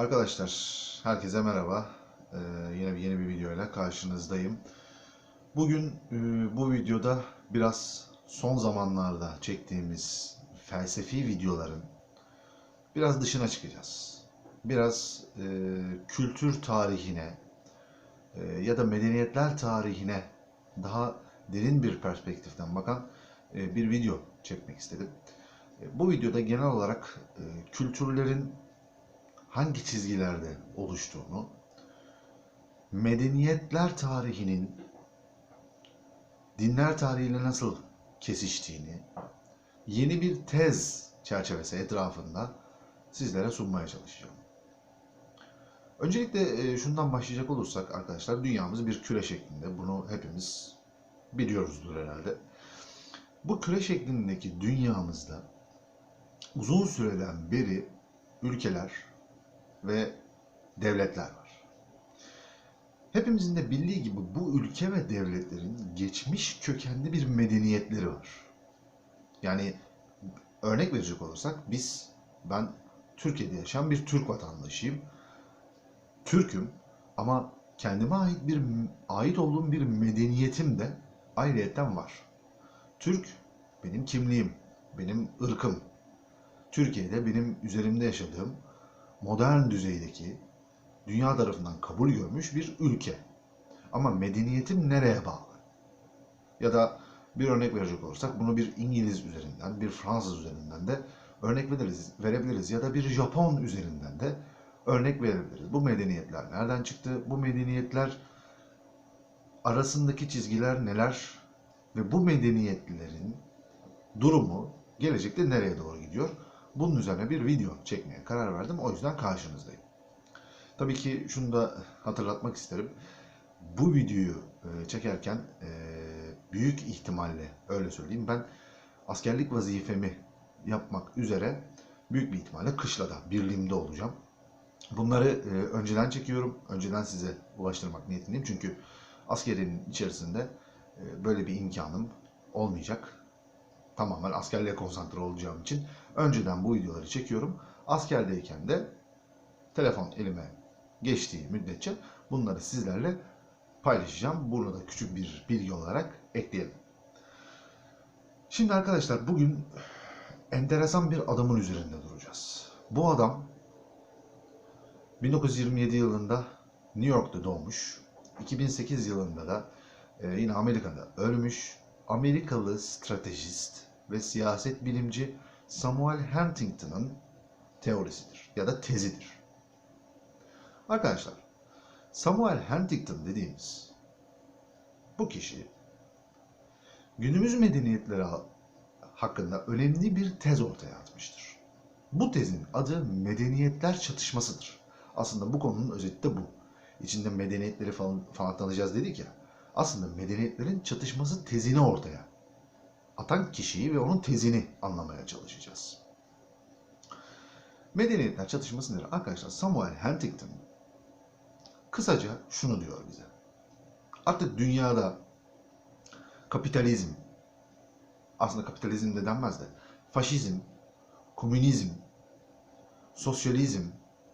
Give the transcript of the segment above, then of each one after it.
Arkadaşlar, herkese merhaba. Ee, yine yeni bir videoyla karşınızdayım. Bugün e, bu videoda biraz son zamanlarda çektiğimiz felsefi videoların biraz dışına çıkacağız. Biraz e, kültür tarihine e, ya da medeniyetler tarihine daha derin bir perspektiften bakan e, bir video çekmek istedim. E, bu videoda genel olarak e, kültürlerin hangi çizgilerde oluştuğunu, medeniyetler tarihinin dinler tarihiyle nasıl kesiştiğini, yeni bir tez çerçevesi etrafında sizlere sunmaya çalışacağım. Öncelikle e, şundan başlayacak olursak arkadaşlar dünyamız bir küre şeklinde. Bunu hepimiz biliyoruzdur herhalde. Bu küre şeklindeki dünyamızda uzun süreden beri ülkeler ve devletler var. Hepimizin de bildiği gibi bu ülke ve devletlerin geçmiş kökenli bir medeniyetleri var. Yani örnek verecek olursak biz, ben Türkiye'de yaşayan bir Türk vatandaşıyım. Türk'üm ama kendime ait bir ait olduğum bir medeniyetim de ayrıyetten var. Türk benim kimliğim, benim ırkım. Türkiye'de benim üzerimde yaşadığım modern düzeydeki dünya tarafından kabul görmüş bir ülke. Ama medeniyetim nereye bağlı? Ya da bir örnek verecek olursak bunu bir İngiliz üzerinden, bir Fransız üzerinden de örnek veririz, verebiliriz. Ya da bir Japon üzerinden de örnek verebiliriz. Bu medeniyetler nereden çıktı? Bu medeniyetler arasındaki çizgiler neler? Ve bu medeniyetlerin durumu gelecekte nereye doğru gidiyor? Bunun üzerine bir video çekmeye karar verdim. O yüzden karşınızdayım. Tabii ki şunu da hatırlatmak isterim. Bu videoyu e, çekerken e, büyük ihtimalle öyle söyleyeyim ben askerlik vazifemi yapmak üzere büyük bir ihtimalle kışlada, birliğimde olacağım. Bunları e, önceden çekiyorum. Önceden size ulaştırmak niyetindeyim. Çünkü askerinin içerisinde böyle bir imkanım olmayacak tamamen askerliğe konsantre olacağım için önceden bu videoları çekiyorum. Askerdeyken de telefon elime geçtiği müddetçe bunları sizlerle paylaşacağım. Burada da küçük bir bilgi olarak ekleyelim. Şimdi arkadaşlar bugün enteresan bir adamın üzerinde duracağız. Bu adam 1927 yılında New York'ta doğmuş. 2008 yılında da yine Amerika'da ölmüş. Amerikalı stratejist ve siyaset bilimci Samuel Huntington'ın teorisidir ya da tezidir. Arkadaşlar, Samuel Huntington dediğimiz bu kişi günümüz medeniyetleri hakkında önemli bir tez ortaya atmıştır. Bu tezin adı medeniyetler çatışmasıdır. Aslında bu konunun özeti de bu. İçinde medeniyetleri falan, falan tanıyacağız dedik ya. Aslında medeniyetlerin çatışması tezini ortaya atan kişiyi ve onun tezini anlamaya çalışacağız. Medeniyetler çatışması nedir? Arkadaşlar Samuel Huntington kısaca şunu diyor bize. Artık dünyada kapitalizm, aslında kapitalizm de denmez de, faşizm, komünizm, sosyalizm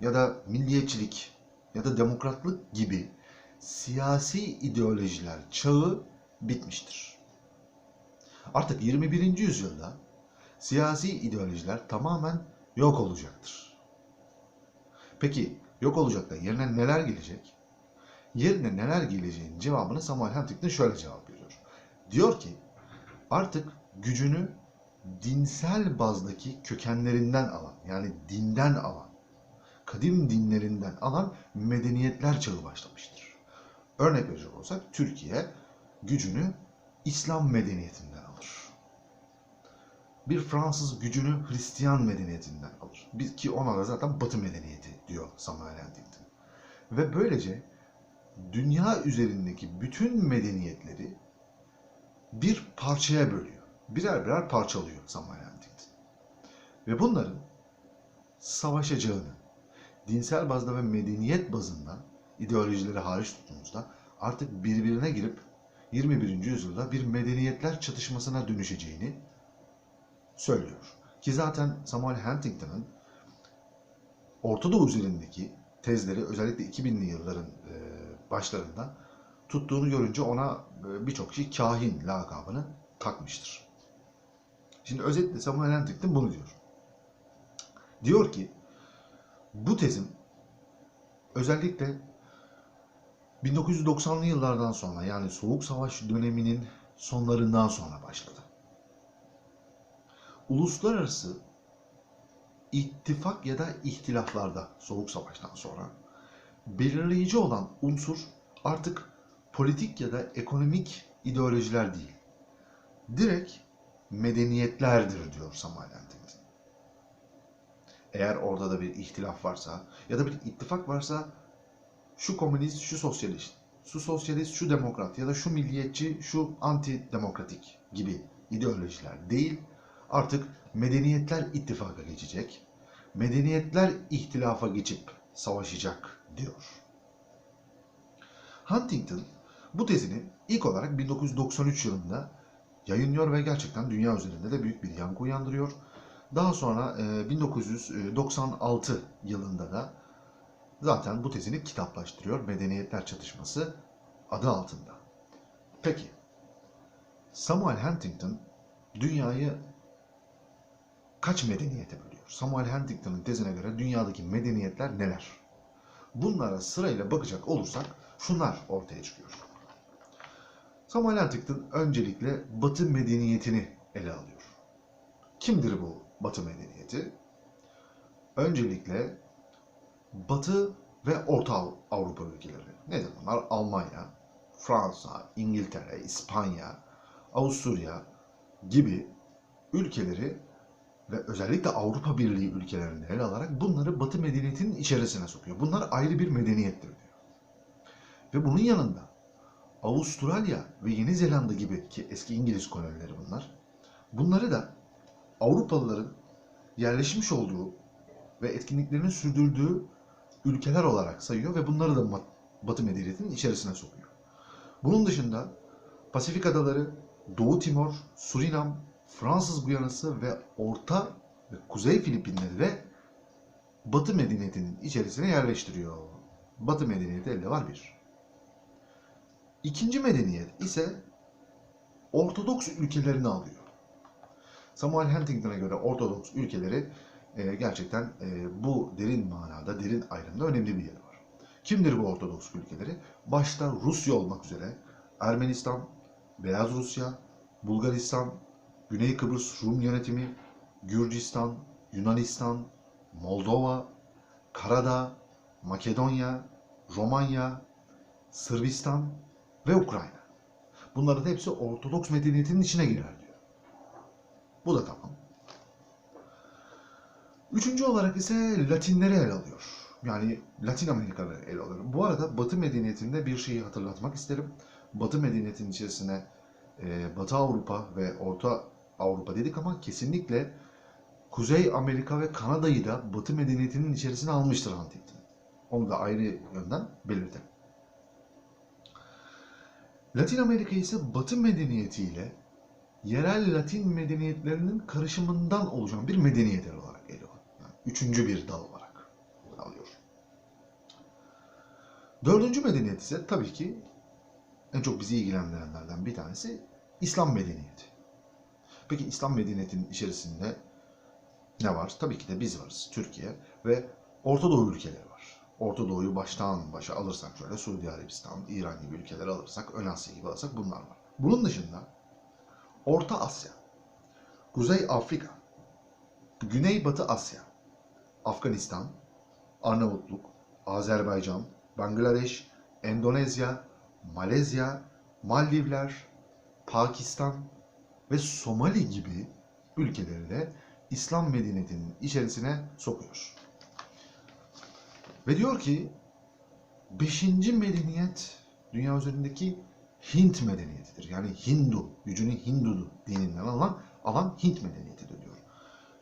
ya da milliyetçilik ya da demokratlık gibi siyasi ideolojiler çağı bitmiştir. Artık 21. yüzyılda siyasi ideolojiler tamamen yok olacaktır. Peki yok olacak da yerine neler gelecek? Yerine neler geleceğinin cevabını Samuel Huntington şöyle cevap veriyor. Diyor ki artık gücünü dinsel bazdaki kökenlerinden alan yani dinden alan kadim dinlerinden alan medeniyetler çağı başlamıştır. Örnek verecek olsak Türkiye gücünü İslam medeniyetinden bir Fransız gücünü Hristiyan medeniyetinden alır. Biz, ki ona da zaten Batı medeniyeti diyor Samuel Huntington. Ve böylece dünya üzerindeki bütün medeniyetleri bir parçaya bölüyor. Birer birer parçalıyor Samuel Huntington. Ve bunların savaşacağını, dinsel bazda ve medeniyet bazında ideolojileri hariç tuttuğumuzda artık birbirine girip 21. yüzyılda bir medeniyetler çatışmasına dönüşeceğini söylüyor. Ki zaten Samuel Huntington'ın Orta Doğu üzerindeki tezleri özellikle 2000'li yılların e, başlarında tuttuğunu görünce ona e, birçok kişi kahin lakabını takmıştır. Şimdi özetle Samuel Huntington bunu diyor. Diyor ki bu tezim özellikle 1990'lı yıllardan sonra yani Soğuk Savaş döneminin sonlarından sonra başladı. Uluslararası ittifak ya da ihtilaflarda Soğuk Savaş'tan sonra belirleyici olan unsur artık politik ya da ekonomik ideolojiler değil. Direkt medeniyetlerdir diyor Samuel. Eğer orada da bir ihtilaf varsa ya da bir ittifak varsa şu komünist, şu sosyalist, şu sosyalist, şu demokrat ya da şu milliyetçi, şu anti demokratik gibi ideolojiler değil, artık medeniyetler ittifaka geçecek, medeniyetler ihtilafa geçip savaşacak diyor. Huntington bu tezini ilk olarak 1993 yılında yayınlıyor ve gerçekten dünya üzerinde de büyük bir yankı uyandırıyor. Daha sonra e, 1996 yılında da zaten bu tezini kitaplaştırıyor. Medeniyetler Çatışması adı altında. Peki, Samuel Huntington dünyayı kaç medeniyete bölüyor? Samuel Huntington'ın tezine göre dünyadaki medeniyetler neler? Bunlara sırayla bakacak olursak şunlar ortaya çıkıyor. Samuel Huntington öncelikle Batı medeniyetini ele alıyor. Kimdir bu Batı medeniyeti? Öncelikle Batı ve Orta Avrupa ülkeleri. Nedir bunlar? Almanya, Fransa, İngiltere, İspanya, Avusturya gibi ülkeleri ve özellikle Avrupa Birliği ülkelerini ele alarak bunları Batı medeniyetinin içerisine sokuyor. Bunlar ayrı bir medeniyettir diyor. Ve bunun yanında Avustralya ve Yeni Zelanda gibi ki eski İngiliz kolonileri bunlar. Bunları da Avrupalıların yerleşmiş olduğu ve etkinliklerini sürdürdüğü ülkeler olarak sayıyor ve bunları da Batı medeniyetinin içerisine sokuyor. Bunun dışında Pasifik adaları, Doğu Timor, Surinam, Fransız Guyanası ve Orta ve Kuzey Filipinleri de Batı medeniyetinin içerisine yerleştiriyor. Batı medeniyeti elde var bir. İkinci medeniyet ise Ortodoks ülkelerini alıyor. Samuel Huntington'a göre Ortodoks ülkeleri e, gerçekten e, bu derin manada, derin ayrımda önemli bir yeri var. Kimdir bu Ortodoks ülkeleri? Başta Rusya olmak üzere Ermenistan, Beyaz Rusya, Bulgaristan, Güney Kıbrıs Rum yönetimi, Gürcistan, Yunanistan, Moldova, Karadağ, Makedonya, Romanya, Sırbistan ve Ukrayna. Bunların hepsi Ortodoks medeniyetinin içine girer diyor. Bu da tamam. Üçüncü olarak ise Latinleri ele alıyor. Yani Latin Amerika'yı ele alıyor. Bu arada Batı medeniyetinde bir şeyi hatırlatmak isterim. Batı medeniyetinin içerisine e, Batı Avrupa ve Orta Avrupa dedik ama kesinlikle Kuzey Amerika ve Kanada'yı da Batı medeniyetinin içerisine almıştır Huntington. Onu da ayrı yönden belirtelim. Latin Amerika ise Batı medeniyetiyle yerel Latin medeniyetlerinin karışımından oluşan bir medeniyet olarak ele alıyor. Yani üçüncü bir dal olarak alıyor. Dördüncü medeniyet ise tabii ki en çok bizi ilgilendirenlerden bir tanesi İslam medeniyeti. Peki İslam medeniyetinin içerisinde ne var? Tabii ki de biz varız, Türkiye ve Orta Doğu ülkeleri var. Orta Doğu'yu baştan başa alırsak şöyle Suudi Arabistan, İran gibi ülkeleri alırsak, Ön Asya gibi alırsak bunlar var. Bunun dışında Orta Asya, Kuzey Afrika, Güneybatı Asya, Afganistan, Arnavutluk, Azerbaycan, Bangladeş, Endonezya, Malezya, Maldivler, Pakistan ve Somali gibi ülkeleri de İslam medeniyetinin içerisine sokuyor. Ve diyor ki beşinci medeniyet dünya üzerindeki Hint medeniyetidir. Yani Hindu, gücünü Hindu dininden alan, alan Hint medeniyetidir diyor.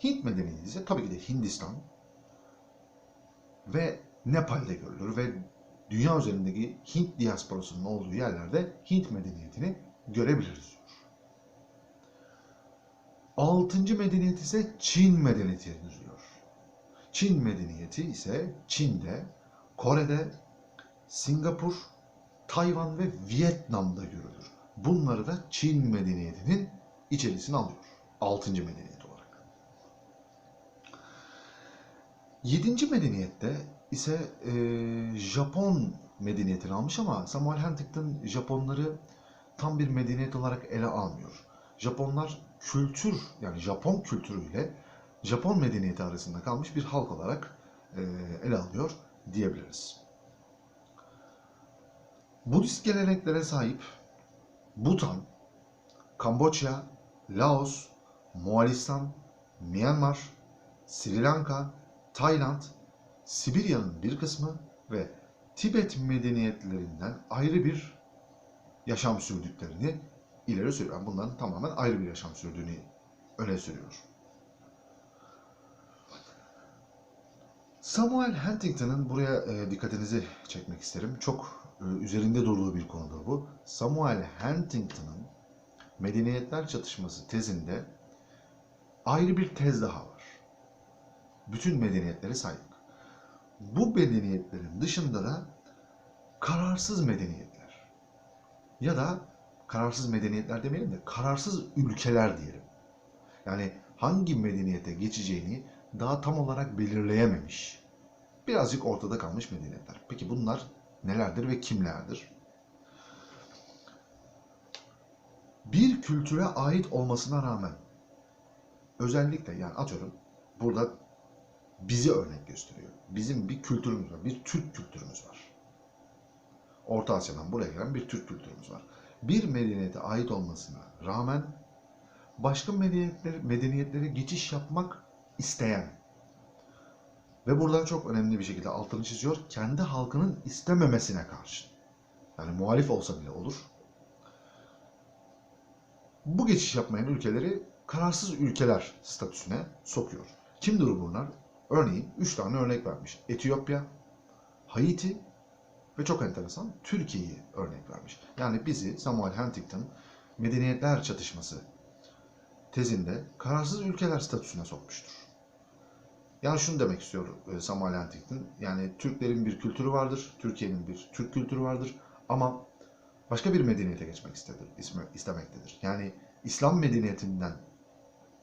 Hint medeniyeti ise tabii ki de Hindistan ve Nepal'de görülür ve dünya üzerindeki Hint diasporasının olduğu yerlerde Hint medeniyetini görebiliriz. Altıncı medeniyet ise Çin medeniyetidir diyor. Çin medeniyeti ise Çin'de, Kore'de, Singapur, Tayvan ve Vietnam'da görülür. Bunları da Çin medeniyetinin içerisine alıyor. Altıncı medeniyet olarak. Yedinci medeniyette ise e, Japon medeniyetini almış ama Samuel Huntington Japonları tam bir medeniyet olarak ele almıyor. Japonlar kültür yani Japon kültürüyle Japon medeniyeti arasında kalmış bir halk olarak e, ele alıyor diyebiliriz. Budist geleneklere sahip Bhutan, Kamboçya, Laos, Moğolistan, Myanmar, Sri Lanka, Tayland, Sibirya'nın bir kısmı ve Tibet medeniyetlerinden ayrı bir yaşam sürdüklerini ileri sürüyor. Yani bunların tamamen ayrı bir yaşam sürdüğünü öne sürüyor. Samuel Huntington'ın buraya e, dikkatinizi çekmek isterim. Çok e, üzerinde durduğu bir konudur bu. Samuel Huntington'ın Medeniyetler Çatışması tezinde ayrı bir tez daha var. Bütün medeniyetlere sahip. Bu medeniyetlerin dışında da kararsız medeniyetler ya da kararsız medeniyetler demeyelim de kararsız ülkeler diyelim. Yani hangi medeniyete geçeceğini daha tam olarak belirleyememiş. Birazcık ortada kalmış medeniyetler. Peki bunlar nelerdir ve kimlerdir? Bir kültüre ait olmasına rağmen özellikle yani atıyorum burada bizi örnek gösteriyor. Bizim bir kültürümüz var. Bir Türk kültürümüz var. Orta Asya'dan buraya gelen bir Türk kültürümüz var. Bir medeniyete ait olmasına rağmen başka medeniyetleri, medeniyetlere geçiş yapmak isteyen ve buradan çok önemli bir şekilde altını çiziyor. Kendi halkının istememesine karşı. Yani muhalif olsa bile olur. Bu geçiş yapmayan ülkeleri kararsız ülkeler statüsüne sokuyor. Kimdir bunlar? Örneğin 3 tane örnek vermiş. Etiyopya, Haiti ve çok enteresan Türkiye'yi örnek vermiş. Yani bizi Samuel Huntington medeniyetler çatışması tezinde kararsız ülkeler statüsüne sokmuştur. Yani şunu demek istiyor e, Samuel Huntington. Yani Türklerin bir kültürü vardır, Türkiye'nin bir Türk kültürü vardır ama başka bir medeniyete geçmek istedir, istemektedir. Yani İslam medeniyetinden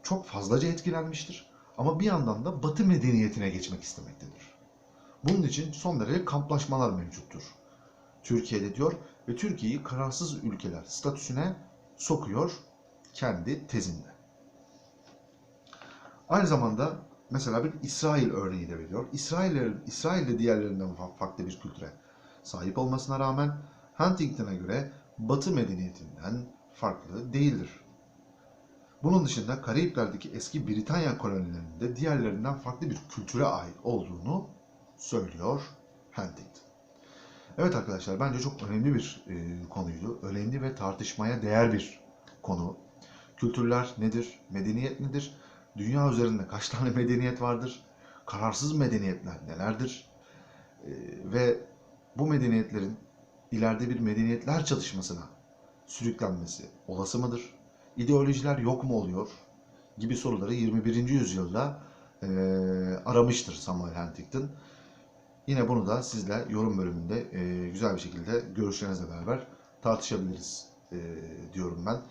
çok fazlaca etkilenmiştir ama bir yandan da Batı medeniyetine geçmek istemektedir. Bunun için son derece kamplaşmalar mevcuttur. Türkiye'de diyor ve Türkiye'yi kararsız ülkeler statüsüne sokuyor kendi tezinde. Aynı zamanda mesela bir İsrail örneği de veriyor. İsrail, İsrail de diğerlerinden farklı bir kültüre sahip olmasına rağmen Huntington'a göre Batı medeniyetinden farklı değildir. Bunun dışında Karayipler'deki eski Britanya kolonilerinde diğerlerinden farklı bir kültüre ait olduğunu söylüyor Huntington. Evet arkadaşlar bence çok önemli bir e, konuydu. Önemli ve tartışmaya değer bir konu. Kültürler nedir? Medeniyet nedir? Dünya üzerinde kaç tane medeniyet vardır? Kararsız medeniyetler nelerdir? E, ve bu medeniyetlerin ileride bir medeniyetler çatışmasına sürüklenmesi olası mıdır? İdeolojiler yok mu oluyor? Gibi soruları 21. yüzyılda e, aramıştır Samuel Huntington. Yine bunu da sizle yorum bölümünde e, güzel bir şekilde görüşlerinizle beraber tartışabiliriz e, diyorum ben.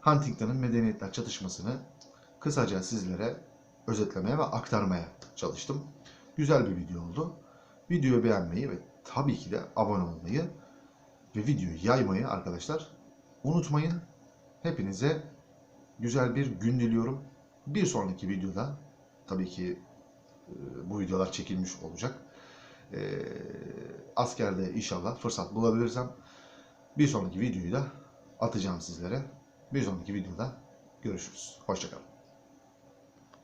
Huntington'ın medeniyetler çatışmasını kısaca sizlere özetlemeye ve aktarmaya çalıştım. Güzel bir video oldu. Videoyu beğenmeyi ve tabii ki de abone olmayı ve videoyu yaymayı arkadaşlar unutmayın. Hepinize güzel bir gün diliyorum. Bir sonraki videoda tabii ki e, bu videolar çekilmiş olacak. E, askerde inşallah fırsat bulabilirsem bir sonraki videoyu da atacağım sizlere. Bir sonraki videoda görüşürüz. Hoşçakalın.